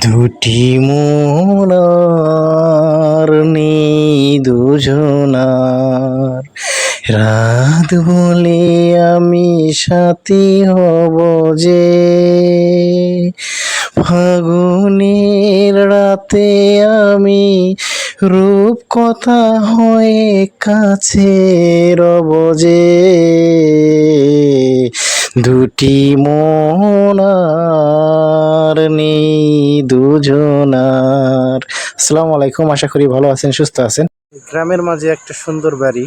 দুটি মনার, নেই দুজনার। রাত বলে আমি সাথী হব যে, ফাগুনের রাতে আমি রূপ কথা হয়ে কাছে রব যে, দুটি মনার নেই দুজনার। আসসালামু আলাইকুম, আশা করি ভালো আছেন, সুস্থ আছেন? গ্রামের মাঝে একটা সুন্দর বাড়ি।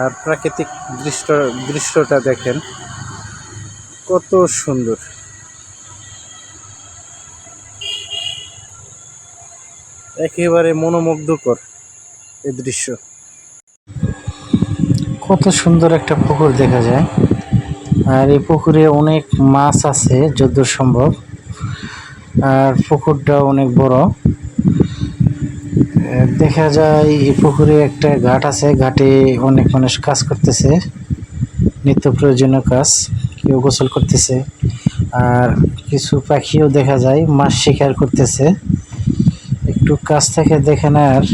আর প্রাকৃতিক দৃশ্য, দৃশ্যটা দেখেন, কত সুন্দর। একেবারে মনোমুগ্ধকর এই দৃশ্য। কত সুন্দর একটা পুকুর দেখা যায়। আর এই পুকুরে অনেক মাছ আছে, যদ্দূর সম্ভব। আর পুকুরটা অনেক বড়। দেখা যায় এই পুকুরে একটা ঘাট আছে, ঘাটে অনেক মানুষ কাজ করতেছে, নিত্য প্রয়োজনীয় কাজ, কেউ গোসল করতেছে। আর কিছু পাখিও দেখা যায়, মাছ শিকার করতেছে। একটু কাছ থেকে দেখে নেওয়ার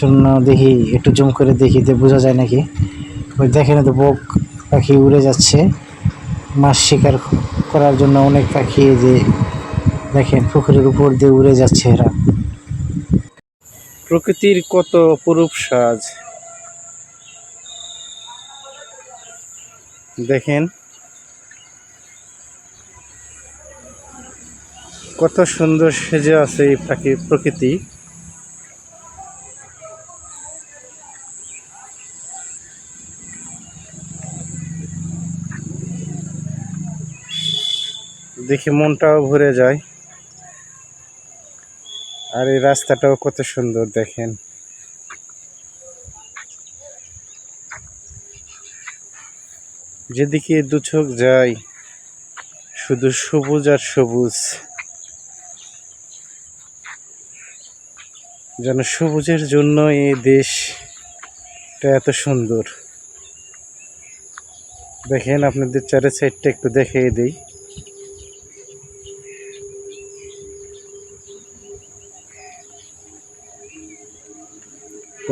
জন্য দেখি, একটু জুম করে দেখি বোঝা যায় নাকি। ওই দেখেন তো বক পাখি উড়ে যাচ্ছে। মাছ শিকার করার জন্য অনেক পাখি যে দেখেন পুকুরের উপর দিয়ে উড়ে যাচ্ছে এরা। প্রকৃতির কত অপরূপ সাজ। দেখেন। কত সুন্দর সেজে আছে এই প্রাকৃ প্রকৃতি। দেখে মনটাও ভরে যায়। আর এই রাস্তাটাও কত সুন্দর দেখেন। যেদিকে দু চোখ যায়, শুধু সবুজ আর সবুজ। যেন সবুজের জন্য এই দেশটা এত সুন্দর। দেখেন আপনাদের চারের সাইডটা একটু দেখিয়ে দিই।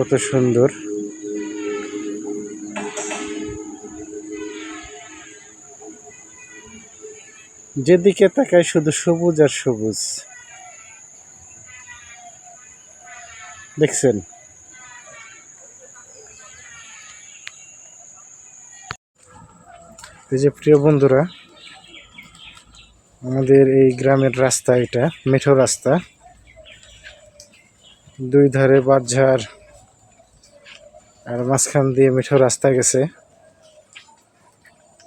কত সুন্দর। যেদিকে তাকায় শুধু সবুজ আর সবুজ। দেখছেন? এই যে প্রিয় বন্ধুরা, আমাদের এই গ্রামের রাস্তা এটা, মেঠো রাস্তা। দুই ধারে বাঁধঝাড় আর মাঝখান দিয়ে মেঠো রাস্তা গেছে।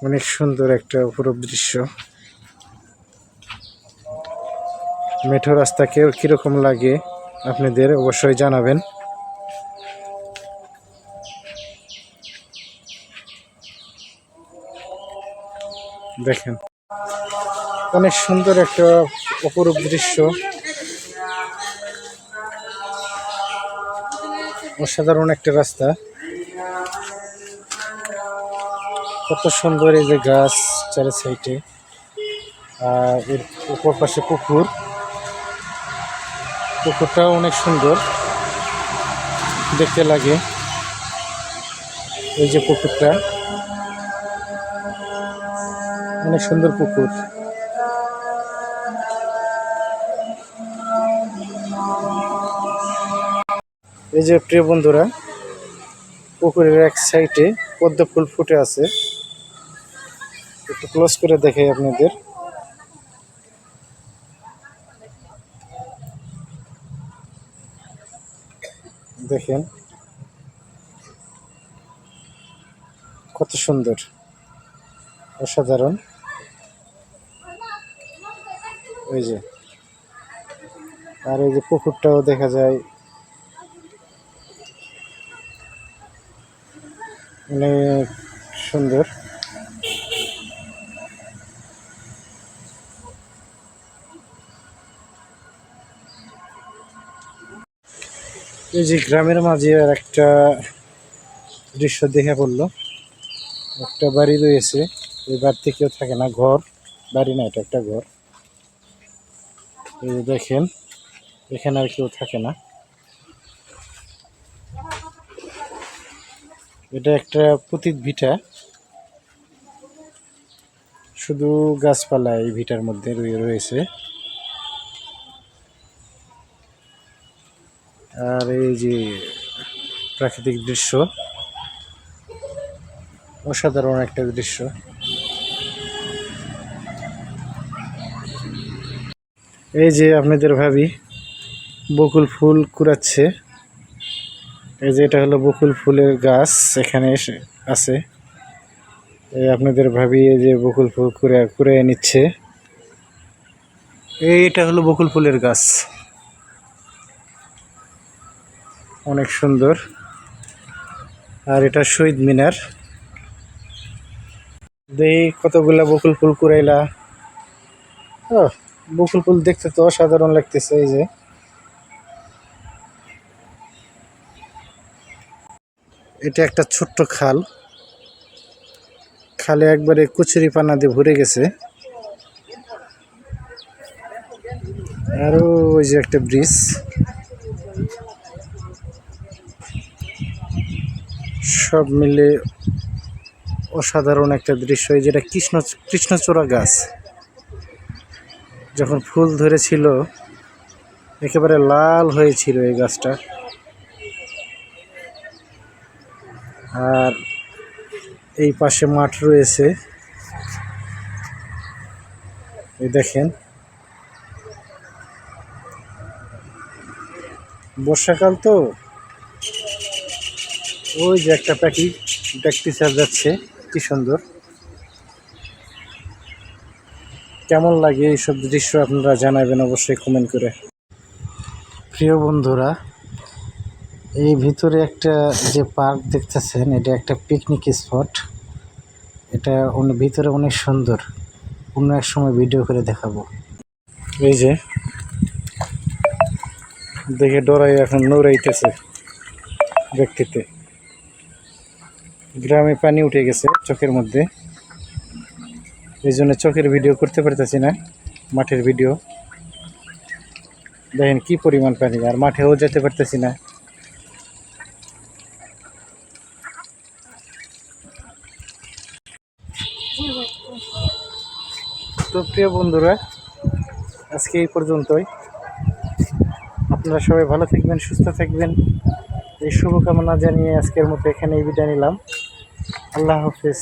অনেক সুন্দর একটা অপরূপ দৃশ্য। মেঠো রাস্তা কেউ কীরকম লাগে আপনাদের অবশ্যই জানাবেন। দেখেন, অনেক সুন্দর একটা অপরূপ দৃশ্য। অসাধারণ একটা রাস্তা। কত সুন্দর এই যে গাছ চারি সাইডে। আর এর উপর পাশে পুকুর। পুকুরটাও অনেক সুন্দর। দেখতে লাগে। এই যে পুকুরটা। অনেক সুন্দর পুকুর। এই যে প্রিয় বন্ধুরা, পুকুরের এক সাইডে পদ্ম ফুল ফুটে আছে। একটু ক্লোজ করে দেখাই আপনাদের। দেখেন কত সুন্দর, অসাধারণ। ওই যে, আর এই যে পুকুরটাও দেখা যায় অনেক সুন্দর। এই যে গ্রামের মাঝে আর একটা দৃশ্য দেখে পড়ল। একটা বাড়ি রয়েছে, এই বাড়িতে কেউ থাকে না, ঘর। বাড়ি না, এটা একটা ঘর। এই দেখেন, এখানে আর কেউ থাকে না। এটা একটা পতিত ভিটা। শুধু গাছপালা এই ভিটার মধ্যে রয়ে- রয়েছে। আর এই যে প্রাকৃতিক দৃশ্য, অসাধারণ একটা দৃশ্য। এই যে আপনাদের ভাবি বকুল ফুল কুড়াচ্ছে। এই যে এটা হলো বকুল ফুলের গাছ এখানে এসে আছে। এই আপনাদের ভাবি এই যে বকুল ফুল কুড়ে কুড়ে নিচ্ছে। এইটা হলো বকুল ফুলের গাছ। অনেক সুন্দর। আর এটা শহীদ মিনার। দেখি কতগুলা বকুল ফুল কুড়াইলা। ও বকুল ফুল দেখতে তো অসাধারণ লাগতেছে এই যে। এটা একটা ছোট্ট খাল। খালে একবারে কুচুরি পানা দিয়ে ভরে গেছে। আরও ওই যে একটা ব্রিজ। সব মিলে অসাধারণ একটা দৃশ্য। যেটা কৃষ্ণ, কৃষ্ণচূড়া গাছ। যখন ফুল ধরেছিল, একেবারে লাল হয়েছিল এই গাছটা। আর এই পাশে মাঠ রয়েছে। এই দেখেন। বর্ষাকাল তো। ওই যে একটা পাখি দেখতে যাচ্ছে। কি সুন্দর। কেমন লাগে এইসব দৃশ্য আপনারা জানাবেন অবশ্যই কমেন্ট করে। প্রিয় বন্ধুরা এই ভিতরে একটা যে পার্ক দেখতেছেন, এটা একটা পিকনিক স্পট এটা অনেক ভিতরে অনেক সুন্দর। অন্য এক সময় ভিডিও করে দেখাবো। এই যে, দেখে ডরাই এখন নৌড়াইতেছে ব্যক্তিতে। গ্রামে পানি উঠে গেছে চোখের মধ্যে। এই জন্য চোখের ভিডিও করতে পারতেছি না, মাঠের ভিডিও দেখেন কি পরিমাণ পানি, আর মাঠেও যেতে পারতেছি না। তো প্রিয় বন্ধুরা, আজকে এই পর্যন্তই। আপনারা সবাই ভালো থাকবেন, সুস্থ থাকবেন। এই শুভকামনা জানিয়ে আজকের মতো এখানেই বিদায় নিলাম। আল্লাহ হাফিজ।